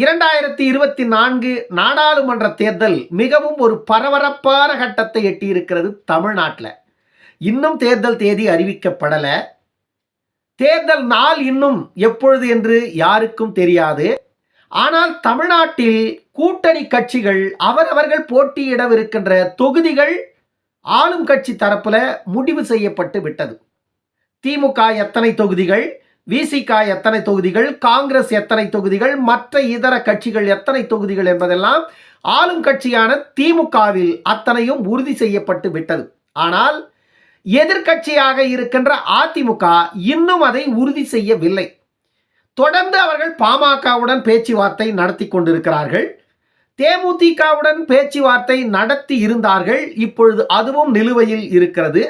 இரண்டாயிரத்தி இருபத்தி நான்கு நாடாளுமன்ற தேர்தல் மிகவும் ஒரு பரபரப்பான கட்டத்தை எட்டியிருக்கிறது தமிழ்நாட்டில். இன்னும் தேர்தல் தேதி அறிவிக்கப்படலை. தேர்தல் நாள் இன்னும் எப்பொழுது என்று யாருக்கும் தெரியாது. ஆனால் தமிழ்நாட்டில் கூட்டணி கட்சிகள் அவரவர்கள் போட்டியிடவிருக்கின்ற தொகுதிகள் ஆளும் கட்சி தரப்புல முடிவு செய்யப்பட்டு விட்டது. திமுக எத்தனை தொகுதிகள் விசிக எத்தனை தொகுதிகள் காங்கிரஸ் எத்தனை தொகுதிகள் மற்ற இதர கட்சிகள் எத்தனை தொகுதிகள் என்பதெல்லாம் ஆளும் கட்சியான திமுகவில் அத்தனையும் உறுதி செய்யப்பட்டு விட்டது. ஆனால் எதிர்க்கட்சியாக இருக்கின்ற அதிமுக இன்னும் அதை உறுதி செய்யவில்லை. தொடர்ந்து அவர்கள் பாமகவுடன் பேச்சுவார்த்தை நடத்தி கொண்டிருக்கிறார்கள். தேமுதிகவுடன் பேச்சுவார்த்தை நடத்தி இருந்தார்கள். இப்பொழுது அதுவும் நிலுவையில் இருக்கிறது.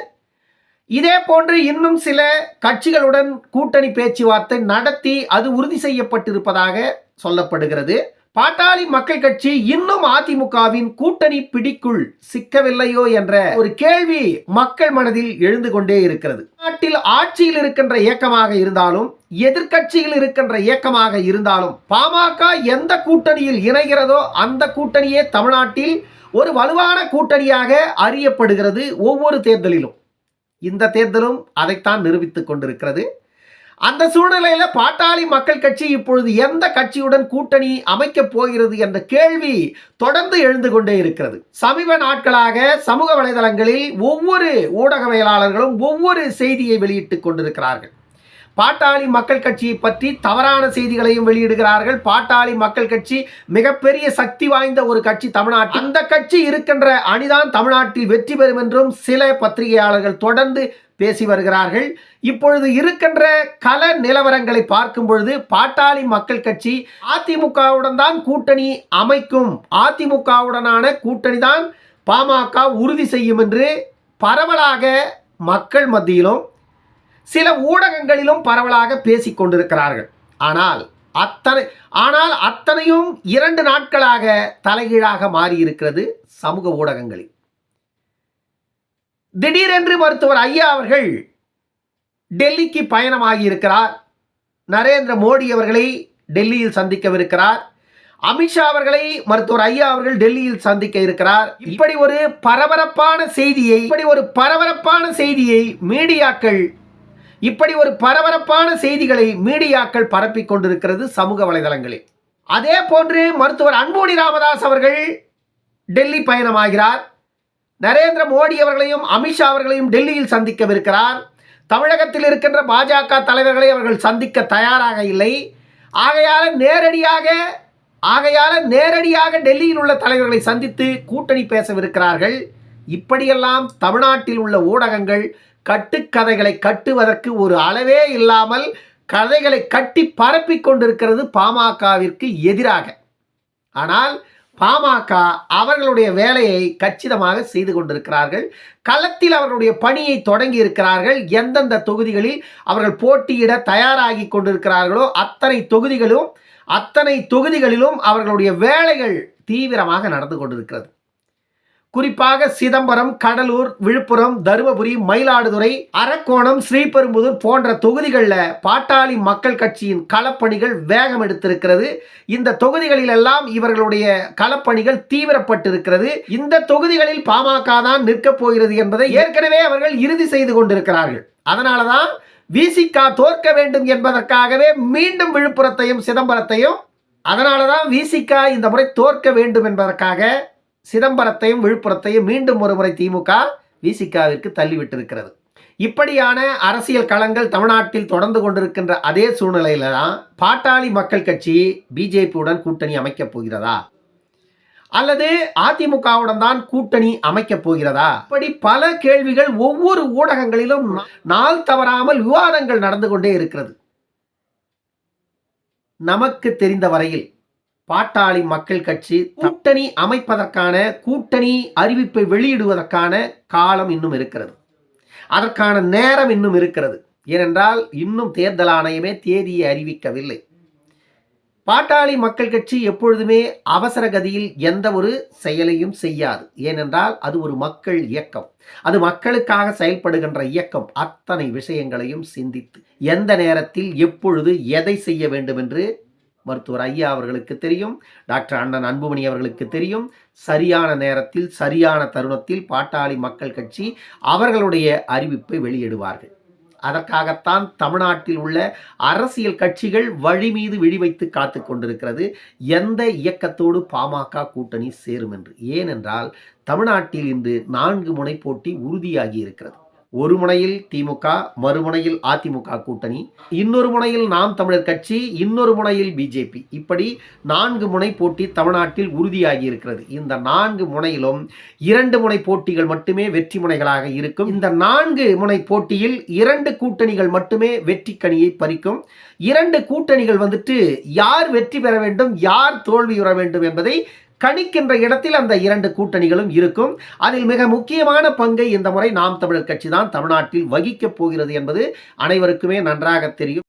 இதே போன்று இன்னும் சில கட்சிகளுடன் கூட்டணி பேச்சுவார்த்தை நடத்தி அது உறுதி செய்யப்பட்டிருப்பதாக சொல்லப்படுகிறது. பாட்டாளி மக்கள் கட்சி இன்னும் அதிமுகவின் கூட்டணி பிடிக்குள் சிக்கவில்லையோ என்ற ஒரு கேள்வி மக்கள் மனதில் எழுந்து கொண்டே இருக்கிறது. நாட்டில் ஆட்சியில் இருக்கின்ற இயக்கமாக இருந்தாலும் எதிர்க்கட்சியில் இருக்கின்ற இயக்கமாக இருந்தாலும் பாமக எந்த கூட்டணியில் இணைகிறதோ அந்த கூட்டணியே தமிழ்நாட்டில் ஒரு வலுவான கூட்டணியாக அறியப்படுகிறது ஒவ்வொரு தேர்தலிலும். இந்த தேர்தலும் அதைத்தான் நிரூபித்துக் கொண்டிருக்கிறது. அந்த சூழ்நிலையில பாட்டாளி மக்கள் கட்சி இப்பொழுது எந்த கட்சியுடன் கூட்டணி அமைக்கப் போகிறது என்ற கேள்வி தொடர்ந்து எழுந்து கொண்டே இருக்கிறது. சமீப நாட்களாக சமூக வலைதளங்களில் ஒவ்வொரு ஊடகவியலாளர்களும் ஒவ்வொரு செய்தியை வெளியிட்டுக் கொண்டிருக்கிறார்கள். பாட்டாளி மக்கள் கட்சியை பற்றி தவறான செய்திகளையும் வெளியிடுகிறார்கள். பாட்டாளி மக்கள் கட்சி மிகப்பெரிய சக்தி வாய்ந்த ஒரு கட்சி தமிழ்நாட்டில். அந்த கட்சி இருக்கின்ற அணிதான் தமிழ்நாட்டில் வெற்றி பெறும் என்றும் சில பத்திரிகையாளர்கள் தொடர்ந்து பேசி வருகிறார்கள். இப்பொழுது இருக்கின்ற கல நிலவரங்களை பார்க்கும் பொழுது பாட்டாளி மக்கள் கட்சி அதிமுகவுடன் தான் கூட்டணி அமைக்கும். அதிமுகவுடனான கூட்டணி தான் பாமக உறுதி செய்யும் என்று பரவலாக மக்கள் மத்தியிலும் சில ஊடகங்களிலும் பரவலாக பேசிக் கொண்டிருக்கிறார்கள். ஆனால் அத்தனை ஆனால் அத்தனையும் இரண்டு நாட்களாக தலைகீழாக மாறியிருக்கிறது சமூக ஊடகங்களில். திடீரென்று மருத்துவர் ஐயா அவர்கள் டெல்லிக்கு பயணமாகி இருக்கிறார் நரேந்திர மோடி அவர்களை டெல்லியில் சந்திக்கவிருக்கிறார். அமித்ஷா அவர்களை மருத்துவர் ஐயா அவர்கள் டெல்லியில் சந்திக்க இருக்கிறார். இப்படி ஒரு பரபரப்பான செய்தியை இப்படி ஒரு பரபரப்பான செய்தியை மீடியாக்கள் இப்படி ஒரு பரபரப்பான செய்திகளை மீடியாக்கள் பரப்பிக் கொண்டிருக்கிறது சமூக வலைதளங்களில். அதே போன்று மருத்துவர் அன்புமணி ராமதாஸ் அவர்கள் டெல்லி பயணமாகிறார். நரேந்திர மோடி அவர்களையும் அமித்ஷா அவர்களையும் டெல்லியில் சந்திக்கவிருக்கிறார். தமிழகத்தில் இருக்கின்ற பாஜக தலைவர்களை அவர்கள் சந்திக்க தயாராக இல்லை. ஆகையால் நேரடியாக ஆகையால் நேரடியாக டெல்லியில் உள்ள தலைவர்களை சந்தித்து கூட்டணி பேசவிருக்கிறார்கள். இப்படியெல்லாம் தமிழ்நாட்டில் உள்ள ஊடகங்கள் கட்டுக்கதைகளை கட்டுவதற்கு ஒரு அளவே இல்லாமல் கதைகளை கட்டி பரப்பிக் கொண்டிருக்கிறது பாமகவிற்கு எதிராக. ஆனால் பாமக அவர்களுடைய வேலையை கச்சிதமாக செய்து கொண்டிருக்கிறார்கள். களத்தில் அவர்களுடைய பணியை தொடங்கி இருக்கிறார்கள். எந்தெந்த தொகுதிகளில் அவர்கள் போட்டியிட தயாராகி கொண்டிருக்கிறார்களோ அத்தனை தொகுதிகளும் அத்தனை தொகுதிகளிலும் அவர்களுடைய வேலைகள் தீவிரமாக நடந்து கொண்டிருக்கிறது. குறிப்பாக சிதம்பரம் கடலூர் விழுப்புரம் தருமபுரி மயிலாடுதுறை அரக்கோணம் ஸ்ரீபெரும்புதூர் போன்ற தொகுதிகளில் பாட்டாளி மக்கள் கட்சியின் களப்பணிகள் வேகம் எடுத்திருக்கிறது. இந்த தொகுதிகளிலெல்லாம் இவர்களுடைய களப்பணிகள் தீவிரப்பட்டிருக்கிறது. இந்த தொகுதிகளில் பாமக தான் நிற்கப் போகிறது என்பதை ஏற்கனவே அவர்கள் இறுதி செய்து கொண்டிருக்கிறார்கள். அதனால தான் விசிகா தோற்க வேண்டும் என்பதற்காகவே மீண்டும் விழுப்புரத்தையும் சிதம்பரத்தையும் அதனால தான் விசிகா இந்த முறை தோற்க வேண்டும் என்பதற்காக சிதம்பரத்தையும் விழுப்புரத்தையும் மீண்டும் ஒருமுறை திமுக விசிகாவிற்கு தள்ளிவிட்டிருக்கிறது. இப்படியான அரசியல் களங்கள் தமிழ்நாட்டில் தொடர்ந்து கொண்டிருக்கின்ற அதே சூழ்நிலையில தான் பாட்டாளி மக்கள் கட்சி பிஜேபியுடன் கூட்டணி அமைக்கப் போகிறதா? அல்லது அதிமுகவுடன் தான் கூட்டணி அமைக்கப் போகிறதா? இப்படி பல கேள்விகள் ஒவ்வொரு ஊடகங்களிலும் நாள் தவறாமல் விவாதங்கள் நடந்து கொண்டே இருக்கிறது. நமக்கு தெரிந்த வரையில் பாட்டாளி மக்கள் கட்சி கூட்டணி அமைப்பதற்கான கூட்டணி அறிவிப்பை வெளியிடுவதற்கான காலம் இன்னும் இருக்கிறது. அதற்கான நேரம் இன்னும் இருக்கிறது. ஏனென்றால் இன்னும் தேர்தல் ஆணையமே தேதியை அறிவிக்கவில்லை. பாட்டாளி மக்கள் கட்சி எப்பொழுதுமே அவசர கதியில் எந்த ஒரு செயலையும் செய்யாது. ஏனென்றால் அது ஒரு மக்கள் இயக்கம். அது மக்களுக்காக செயல்படுகின்ற இயக்கம். அத்தனை விஷயங்களையும் சிந்தித்து எந்த நேரத்தில் எப்பொழுது எதை செய்ய வேண்டும் என்று மருத்துவர் ஐயா அவர்களுக்கு தெரியும் டாக்டர் அண்ணன் அன்புமணி அவர்களுக்கு தெரியும். சரியான நேரத்தில் சரியான தருணத்தில் பாட்டாளி மக்கள் கட்சி அவர்களுடைய அறிவிப்பை வெளியிடுவார்கள். அதற்காகத்தான் தமிழ்நாட்டில் உள்ள அரசியல் கட்சிகள் வழி மீது விழி வைத்து காத்து கொண்டிருக்கிறது. எந்த இயக்கத்தோடு பாமக கூட்டணி சேரும் என்று. ஏனென்றால் தமிழ்நாட்டில் இன்று நான்கு முனை போட்டி உறுதியாகி இருக்கிறது. ஒரு முனையில் திமுக மறுமுனையில் அதிமுக கூட்டணி. இன்னொரு முனையில் நாம் தமிழர் கட்சி இன்னொரு முனையில் பிஜேபி. இப்படி நான்கு முனை போட்டி தமிழ்நாட்டில் உறுதியாகி இருக்கிறது. இந்த நான்கு முனையிலும் இரண்டு முனை போட்டிகள் மட்டுமே வெற்றி முனைகளாக இருக்கும். இந்த நான்கு முனை போட்டியில் இரண்டு கூட்டணிகள் மட்டுமே வெற்றி கனியை பறிக்கும். இரண்டு கூட்டணிகள் வந்துட்டு யார் வெற்றி பெற வேண்டும் யார் தோல்வியுற வேண்டும் என்பதை கணிக்கின்ற இடத்தில் அந்த இரண்டு கூட்டணிகளும் இருக்கும். அதில் மிக முக்கியமான பங்கை இந்த முறை நாம் தமிழர் கட்சி தான் தமிழ்நாட்டில் வகிக்கப் போகிறது என்பது அனைவருக்குமே நன்றாக தெரியும்.